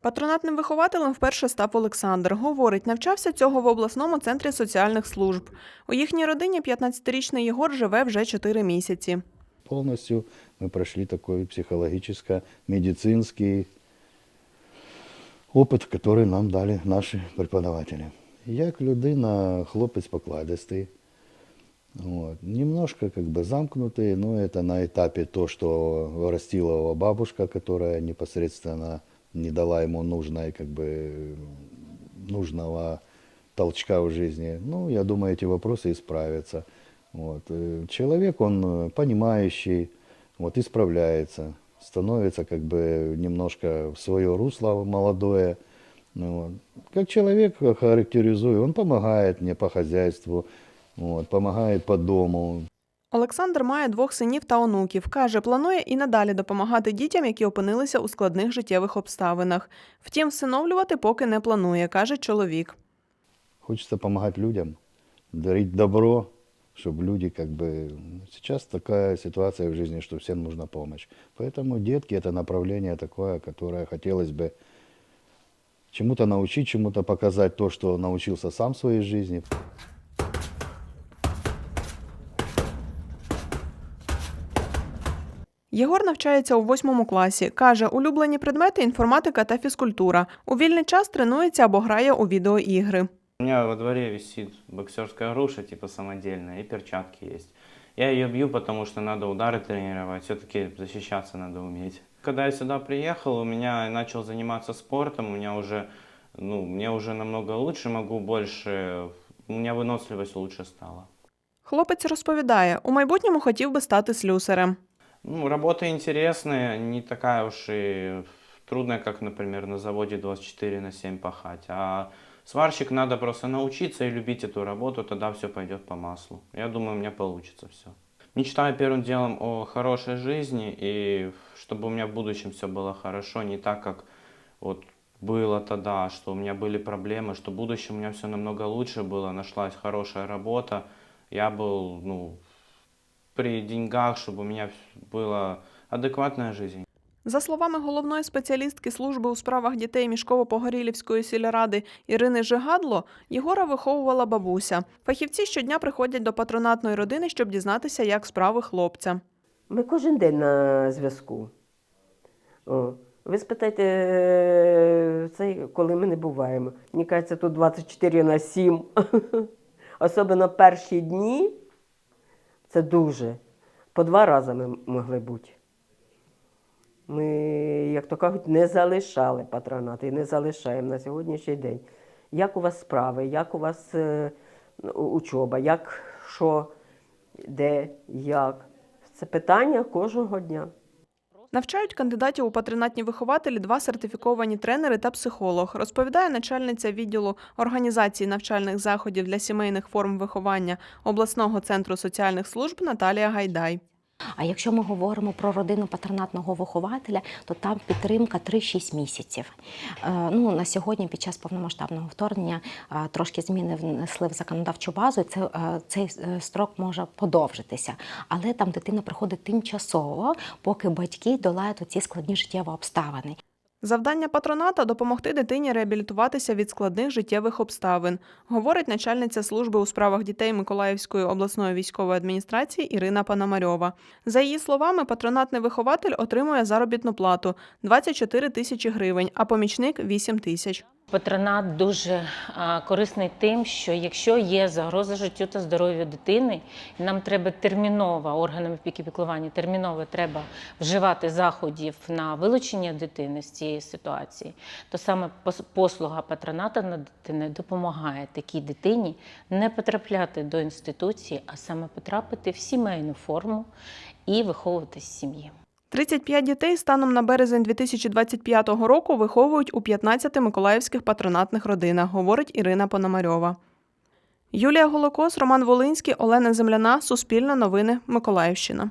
Патронатним вихователем вперше став Олександр. Говорить, навчався цього в обласному центрі соціальних служб. У їхній родині 15-річний Єгор живе вже 4 місяці. Полностью мы прошли такой психологическо-медицинский опыт, который нам дали наши преподаватели. Я як людина, хлопець покладистий, вот. немножко как бы замкнутый, но это на этапе то, что вырастила его бабушка, которая непосредственно не дала ему нужной, как бы, нужного толчка в жизни. Ну, я думаю, эти вопросы исправятся. Вот. э, Человек, он понимающий, вот, исправляется, становится как бы немножко в свое русло молодое. Ну, вот. Как человек характеризую, он помогает мне по хозяйству, вот, помогает по дому, Олександр має двох синів та онуків. Каже, планує і надалі допомагати дітям, які опинилися у складних життєвих обставинах. Втім, всиновлювати поки не планує, каже чоловік. Хочется помогать людям, дарить добро, чтобы люди как бы... Сейчас такая ситуация в жизни, что всем нужна помощь. Поэтому детки – это направление такое, которое хотелось бы чему-то научить, чему-то показать то, что научился сам в своей жизни. Єгор навчається у восьмому класі. Каже, улюблені предмети інформатика та фізкультура. У вільний час тренується або грає у відеоігри. У меня во дворе висит боксерская груша, типа самодельная, и перчатки есть. Я ее бью, потому что надо удары тренировать, все-таки защищаться надо уметь. Когда я сюда приехал, у меня начал заниматься спортом, у меня уже, ну, мне уже намного лучше, могу больше, у меня выносливость лучше стала. Хлопець розповідає, у майбутньому хотів би стати слюсарем. Ну, работа интересная, не такая уж и трудная, как, например, на заводе 24 на 7 пахать. А сварщик надо просто научиться и любить эту работу, тогда все пойдет по маслу. Я думаю, у меня получится все. Мечтаю первым делом о хорошей жизни и чтобы у меня в будущем все было хорошо, не так, как вот было тогда, что у меня были проблемы, что в будущем у меня все намного лучше было, нашлась хорошая работа, я был, ну, при деньгах, чтобы у меня была адекватная жизнь. За словами головної спеціалістки служби у справах дітей Мішково-Погорілівської сільради Ірини Жигадло, Єгора виховувала бабуся. Фахівці щодня приходять до патронатної родини, щоб дізнатися, як справи хлопця. Ми кожен день на зв'язку. О. Ви спитайте, е, цей, коли ми не буваємо. Мені кажеться, тут 24 на 7. Особливо перші дні це дуже. По два рази ми могли бути. Ми, як то кажуть, не залишали патронат і не залишаємо на сьогоднішній день. Як у вас справи, як у вас е, учоба, як що, де, як. Це питання кожного дня. Навчають кандидатів у патронатні вихователі два сертифіковані тренери та психолог, розповідає начальниця відділу організації навчальних заходів для сімейних форм виховання обласного центру соціальних служб Наталія Гайдай. А якщо ми говоримо про родину патронатного вихователя, то там підтримка 3-6 місяців. Е, Ну, на сьогодні, під час повномасштабного вторгнення, е, трошки зміни внесли в законодавчу базу, і це, е, цей строк може подовжитися. Але там дитина приходить тимчасово, поки батьки долають оці складні життєві обставини. Завдання патроната допомогти дитині реабілітуватися від складних життєвих обставин, говорить начальниця служби у справах дітей Миколаївської обласної військової адміністрації Ірина Пономарьова. За її словами, патронатний вихователь отримує заробітну плату 24 тисячі гривень, а помічник 8 тисяч. Патронат дуже корисний тим, що якщо є загроза життю та здоров'ю дитини, і нам треба терміново органам опіки піклування, терміново треба вживати заходів на вилучення дитини з цієї ситуації, то саме послуга патроната над дитиною допомагає такій дитині не потрапляти до інституції, а саме потрапити в сімейну форму і виховуватись в сім'ї. 35 дітей станом на березень 2025 року виховують у 15 миколаївських патронатних родинах, говорить Ірина Пономарьова. Юлія Голокос, Роман Волинський, Олена Земляна, Суспільне новини, Миколаївщина.